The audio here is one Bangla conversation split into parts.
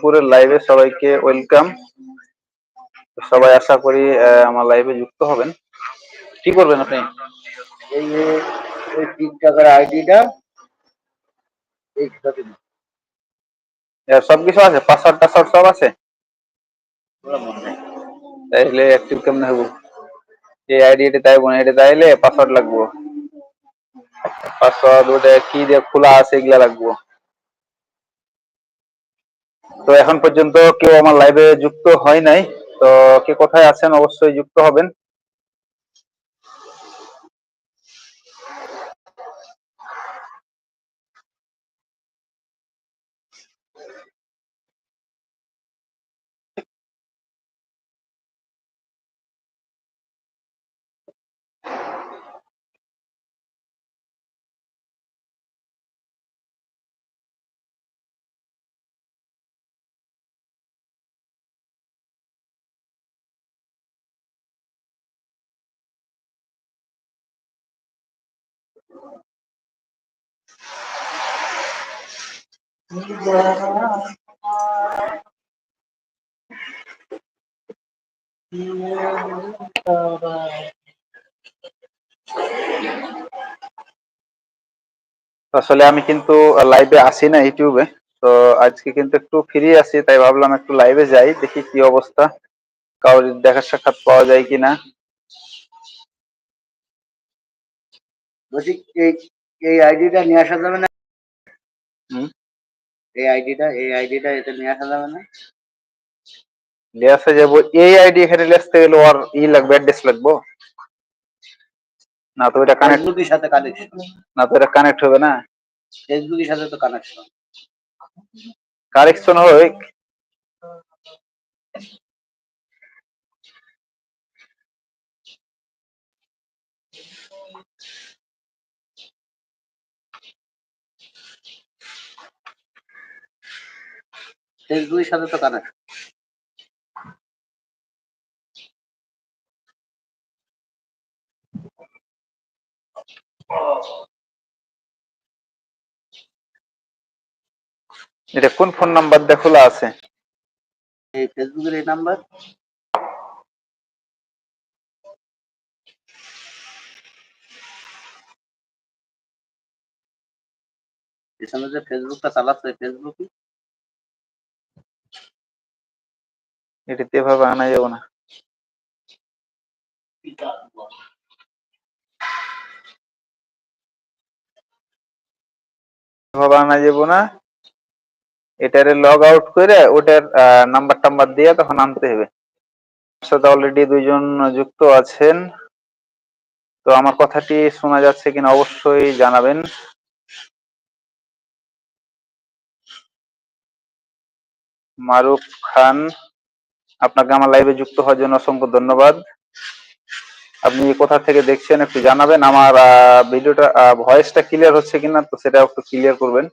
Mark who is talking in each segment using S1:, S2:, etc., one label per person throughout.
S1: পুরো লাইভে সবাইকে ওয়েলকাম সবাই আশা করি আমার লাইভে যুক্ত হবেন। কি করবেন আপনি?
S2: এই যে ওই টিকটকের আইডিটা।
S1: আহ, সবকিছু আছে? পাসওয়ার্ড টাসওয়ার্ড সব আছে। তাইলে অ্যাক্টিভ কেমনে হব? এই আইডি এটা তাই বোন এটা তাইলে পাসওয়ার্ড লাগবো। পাসওয়ার্ড ওটা কি দিয়ে খোলা আছে এগুলা লাগবো। তো এখন পর্যন্ত কেউ আমার লাইভে যুক্ত হয় নাই। তো কে কোথায় আছেন অবশ্যই যুক্ত হবেন। আসলে আমি কিন্তু লাইভে আসি না ইউটিউবে তো আজকে কিন্তু একটু ফ্রি আছি তাই ভাবলাম একটু লাইভে যাই দেখি কি অবস্থা কারোর দেখা সাক্ষাৎ পাওয়া যায় কিনা।
S2: বলছি এই এই আইডিটা নিয়ে আসা যাবে না?
S1: হুম?
S2: এই আইডিটা এই আইডিটা এটা নিয়ে আসা যাবে না।
S1: নিয়ে আসা যাব। এই আইডি এখানে লেখতে আসতে গেলে ওর ই লাগবে অ্যাড্রেস লাগবো। না তো এটা কানেক্ট
S2: ফেসবুকের সাথে কানেকশন
S1: না তো এটা কানেক্ট হবে না।
S2: ফেসবুকের সাথে তো কানেকশন
S1: কানেকশন হয়।
S2: ফেসবুকের সাথে তো কানেকশন
S1: এটা কোন ফোন নাম্বার দিয়ে খোলা আছে?
S2: এই ফেসবুকের এই নাম্বার পিছনে যে ফেসবুকটা চালাচ্ছে ফেসবুক
S1: এটাতে এভাবে আনা যাবে না। এভাবে আনা যাবে না। এটারে লগ আউট করে ওটার নাম্বার টাম্বার দিয়ে তখন আনতে হবে। সাথে অলরেডি দুইজন যুক্ত আছেন। তো আমার কথাটি শোনা যাচ্ছে কিনা অবশ্যই জানাবেন। মারুফ খান। আপনাকে আমার লাইভে যুক্ত হওয়ার জন্য অসংখ্য ধন্যবাদ। আপনি কোথা থেকে দেখছেন একটু জানাবেন, আমার ভিডিওটা ভয়েসটা ক্লিয়ার হচ্ছে কিনা তো সেটা একটু ক্লিয়ার করবেন।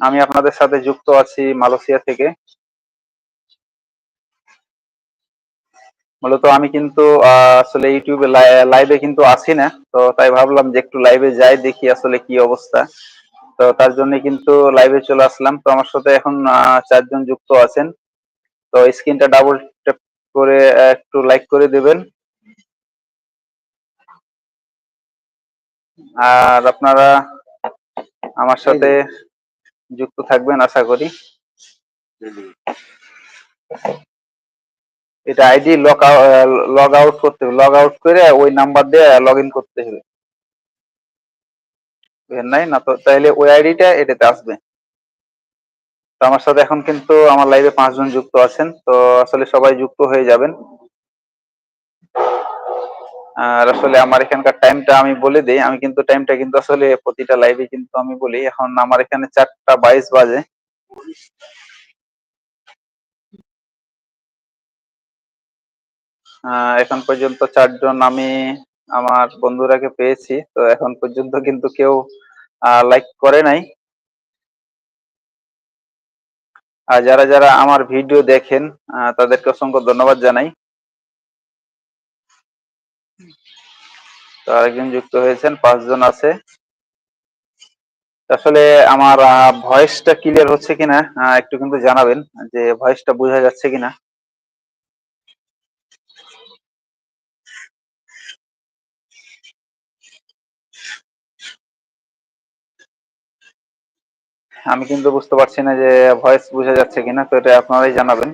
S1: আমি আপনাদের সাথে যুক্ত আছি মালয়েশিয়া থেকে। মূলত আমি কিন্তু আসলে ইউটিউবে লাইভে কিন্তু আসি না, তো তাই ভাবলাম যে একটু লাইভে যাই, দেখি আসলে কি অবস্থা। তো তার জন্য কিন্তু লাইভে চলে আসলাম। তো আমার সাথে এখন চারজন যুক্ত আছেন। তো স্ক্রিনটা ডাবল ট্যাপ করে একটু লাইক করে দেবেন। আর আপনারা আমার সাথে যুক্ত থাকবেন, আশা করি। এটা আইডি লগ লগ আউট করতে হবে। লগ আউট করে ওই নাম্বার দিয়ে লগ ইন করতে হবে। বুঝলেন নাই? না তো, তাইলে ওই আইডিটা এটাতে আসবে। তো আমার সাথে এখন কিন্তু আমার লাইভে পাঁচজন যুক্ত আছেন, তো আসলে সবাই যুক্ত হয়ে যাবেন। আর আসলে আমার এখানকার টাইমটা আমি বলে দিই, আমি কিন্তু টাইমটা কিন্তু আসলে প্রতিটা লাইভে কিন্তু আমি বলি। এখন আমার এখানে চারটা বাইশ বাজে। এখন পর্যন্ত চারজন আমি আমার বন্ধুরাকে পেয়েছি, তো এখন পর্যন্ত কিন্তু কেউ লাইক করে নাই। আর যারা যারা আমার ভিডিও দেখেন তাদেরকে অসংখ্য ধন্যবাদ জানাই। তো আরেকজন যুক্ত হয়েছেন, পাঁচজন আছে। আসলে আমার ভয়েসটা ক্লিয়ার হচ্ছে কিনা একটু কিন্তু জানাবেন যে ভয়েসটা বোঝা যাচ্ছে কিনা। আমি কিন্তু বুঝতে পারছি না যে ভয়েস বোঝা যাচ্ছে কিনা তো এটা আপনারাই জানাবেন।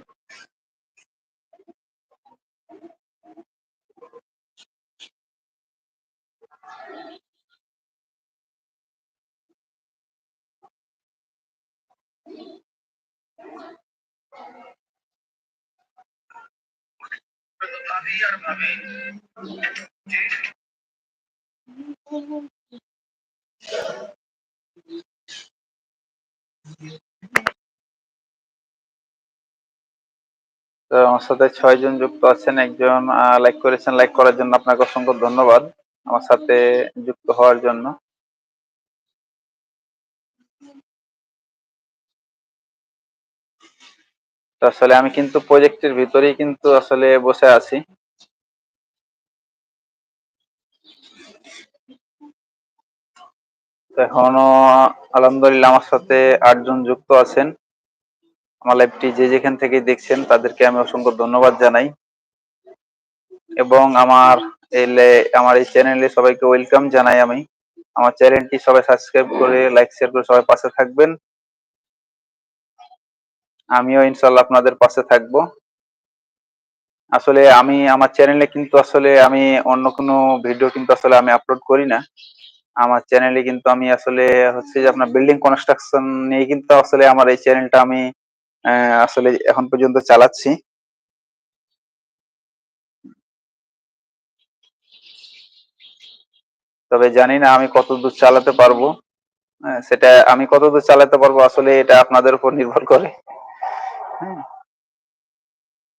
S1: তো আমার সাথে ছয় জন যুক্ত আছেন, একজন লাইক করেছেন লাইক করার জন্য আপনাকে অসংখ্য ধন্যবাদ আমার সাথে যুক্ত হওয়ার জন্য। তো আসলে আমি কিন্তু প্রজেক্টের ভিতরেই কিন্তু আসলে বসে আছি। এখনও, আলহামদুলিল্লাহ আমার সাথে আটজন যুক্ত আছেন। আমার লাইভটি যে যেখান থেকে দেখছেন, তাদেরকে আমি অসংখ্য ধন্যবাদ জানাই। এবং আমার এলে আমার এই চ্যানেলে সবাইকে ওয়েলকাম জানাই আমি। আমার চ্যানেলটি সবাই সাবস্ক্রাইব করে লাইক শেয়ার করে সবাই পাশে থাকবেন। আমিও ইনশাল্লাহ আপনাদের পাশে থাকব। আসলে আমি, আমার চ্যানেলে কিন্তু আসলে আমি অন্য কোনো ভিডিও কিন্তু আসলে আমি আপলোড করি না। আমার চ্যানেলে কিন্তু আমি আসলে হচ্ছে যে আপনার বিল্ডিং কনস্ট্রাকশন নিয়ে কিন্তু আসলে আমার এই চ্যানেলটা আমি আসলে এখন পর্যন্ত চালাচ্ছি। তবে জানি না আমি কতদূর চালাতে পারব হ্যাঁ, সেটা আমি কতদূর চালাতে পারব আসলে এটা আপনাদের উপর নির্ভর করে হ্যাঁ,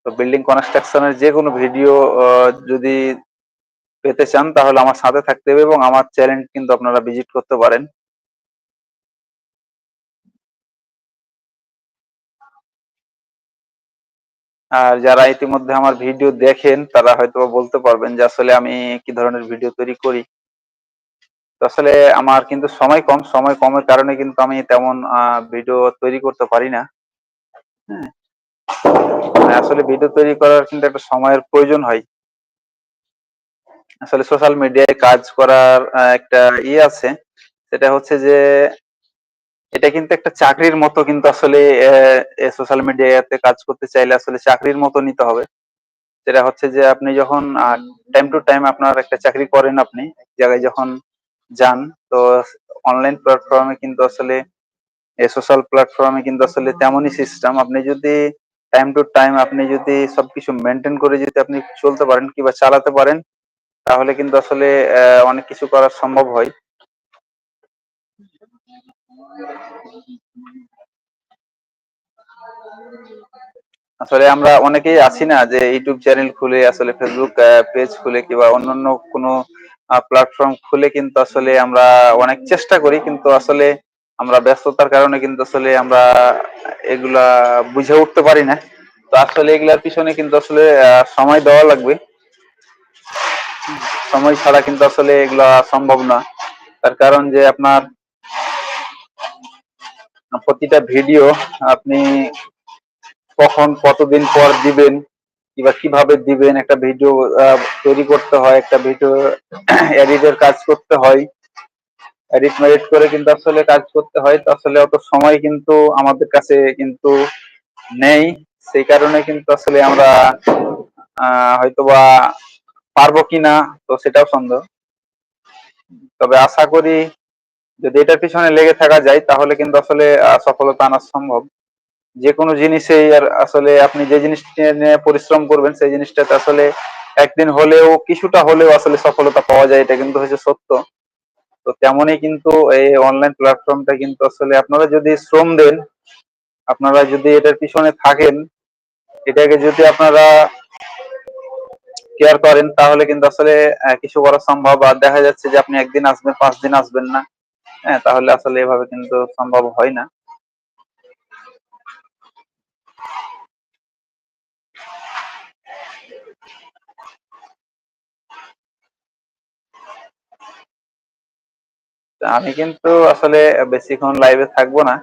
S1: তো বিল্ডিং কনস্ট্রাকশনের যে কোনো ভিডিও যদি পেতে চান, তাহলে আমার সাথে থাকতে হবে এবং আমার চ্যানেল কিন্তু আপনারা ভিজিট করতে পারেন। আর যারা ইতিমধ্যে আমার ভিডিও দেখেন, তারা হয়তো বলতে পারবেন যে আসলে আমি কি ধরনের ভিডিও তৈরি করি। তো আসলে আমার কিন্তু সময় কম, সময় কমের কারণে কিন্তু আমি তেমন ভিডিও তৈরি করতে পারি না। হ্যাঁ। আসলে ভিডিও তৈরি করার কিন্তু একটা সময়ের প্রয়োজন হয়। আসলে সোশ্যাল মিডিয়ায় কাজ করার একটা ইয়ে আছে। সেটা হচ্ছে যে, এটা কিন্তু একটা চাকরির মতো কিন্তু আসলে সোশ্যাল মিডিয়াতে কাজ করতে চাইলে আসলে চাকরির মতো নিতে হবে। যেটা হচ্ছে যে, আপনি যখন টাইম টু টাইম আপনার একটা চাকরি করেন আপনি, এক জায়গায় যখন যান, তো অনলাইন প্ল্যাটফর্মে কিন্তু আসলে সোশ্যাল প্ল্যাটফর্মে কিন্তু আসলে তেমনই সিস্টেম আপনি যদি টাইম টু টাইম আপনি যদি সবকিছু মেনটেন করে যদি আপনি চলতে পারেন কিংবা চালাতে পারেন তাহলে কিন্তু আসলে অনেক কিছু করা সম্ভব হয়। আসলে আমরা অনেকেই আছি না যে ইউটিউব চ্যানেল খুলে, আসলে ফেসবুক পেজ খুলে কিংবা অন্যান্য কোনো প্ল্যাটফর্ম খুলে কিন্তু আসলে আমরা অনেক চেষ্টা করি, কিন্তু আসলে আমরা ব্যস্ততার কারণে কিন্তু আসলে আমরা এগুলা বুঝে উঠতে পারি না। তো আসলে এগুলার পিছনে কিন্তু আসলে সময় দেওয়া লাগবে। সময় ছাড়া কিন্তু আসলে এগুলা সম্ভব না। তার কারণ যে আপনার প্রতিটা ভিডিও আপনি কখন, কতদিন পর দিবেন, কিংবা কীভাবে দিবেন, একটা ভিডিও তৈরি করতে হয়, একটা ভিডিও এডিটের কাজ করতে হয়। এডিট মেডিট করে কিন্তু আসলে কাজ করতে হয়, তো আসলে অত সময় কিন্তু আমাদের কাছে কিন্তু নেই। সেই কারণে কিন্তু আসলে আমরা হয়তোবা পারব কিনা, তো সেটাও সন্দেহ। তবে আশা করি যদি এটার পিছনে লেগে থাকা যায়, তাহলে কিন্তু আসলে সফলতা আনা সম্ভব। যে কোনো জিনিসেই আর আসলে আপনি যে জিনিসটা নিয়ে পরিশ্রম করবেন, সেই জিনিসটাতে আসলে একদিন হলেও, কিছুটা হলেও আসলে সফলতা পাওয়া যায়, এটা কিন্তু হচ্ছে সত্য। তো তেমনই কিন্তু এই অনলাইন প্ল্যাটফর্মটা কিন্তু আসলে আপনারা যদি শ্রম দেন, আপনারা যদি এটার পিছনে থাকেন, এটাকে যদি আপনারা কেয়ার করেন, তাহলে কিন্তু আসলে কিছু করা সম্ভব। আর দেখা যাচ্ছে যে আপনি একদিন আসবেন, পাঁচ দিন আসবেন না। হ্যাঁ তাহলে আসলে এভাবে কিন্তু সম্ভব হয় না। আমি কিন্তু আসলে বেশিক্ষণ লাইভে থাকব না।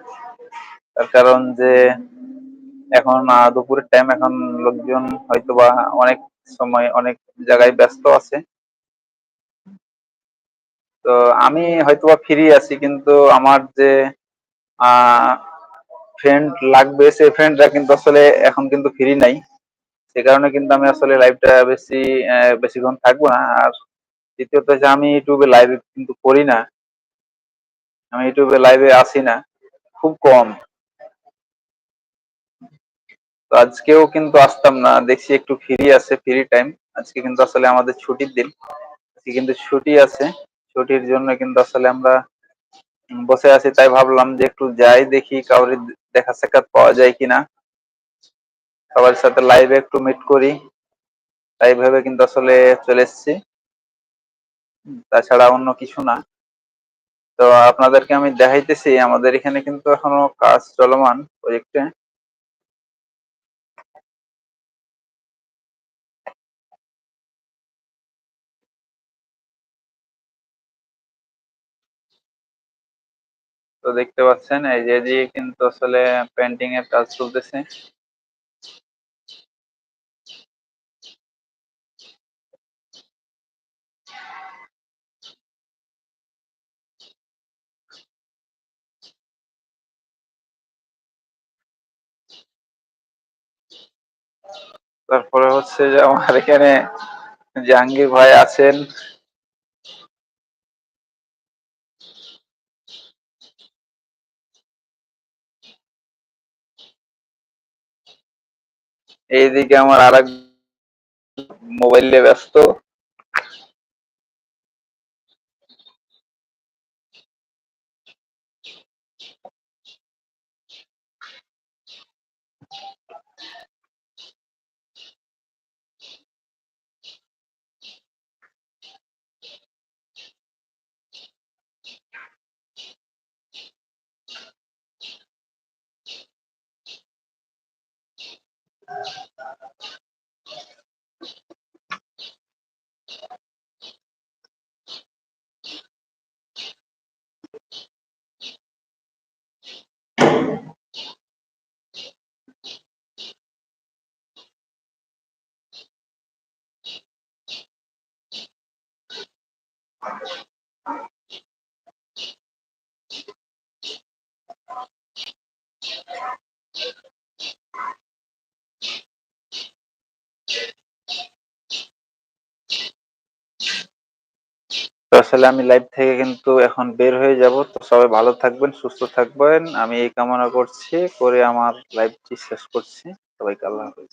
S1: তার কারণ যে, এখন দুপুরের টাইম এখন লোকজন হয়তো বা অনেক সময় অনেক জায়গায় ব্যস্ত আছে। তো আমি হয়তোবা ফ্রি আছি, কিন্তু আমার যে ফ্রেন্ড লাগবে সেই ফ্রেন্ডরা কিন্তু আসলে এখন কিন্তু ফ্রি নাই। সে কারণে কিন্তু আমি আসলে লাইভটা বেশি বেশিক্ষণ থাকব না। আর দ্বিতীয়ত যে আমি ইউটিউবে লাইভ কিন্তু করি না। আমি ইউটিউবে লাইভে আসি না। খুব কম। তো আজকেও কিন্তু আসতাম না, দেখছি একটু ফ্রি আছে, ফ্রি টাইম। আজকে কিন্তু আসলে আমাদের ছুটির দিন। আজকে কিন্তু ছুটি আছে। ছুটির জন্য কিন্তু আসলে আমরা বসে আছি, তাই ভাবলাম যে একটু যাই দেখি কাউরি দেখা সাক্ষাৎ পাওয়া যায় কিনা। সবার সাথে লাইভে একটু মিট করি। তাই ভেবে কিন্তু আসলে চলে এসেছি। তাছাড়া অন্য কিছু না। তো আপনাদেরকে আমি দেখাইতেছি, আমাদের এখানে কিন্তু এখনও কাজ চলমান প্রজেক্টে দেখতে পাচ্ছেন, এই যে দিয়ে কিন্তু আসলে পেন্টিং এর কাজ চলতেছে। তারপরে হচ্ছে যে আমার এখানে জাহাঙ্গীর ভাই আছেন। এইদিকে আমার আরেক মোবাইলে ব্যস্ত আসলে আমি লাইভ থেকে কিন্তু এখন বের হয়ে যাব। তো সবাই ভালো থাকবেন, সুস্থ থাকবেন। আমি এই কামনা করছি, করে আমার লাইভটি শেষ করছি। সবাইকে আল্লাহ হাফেজ।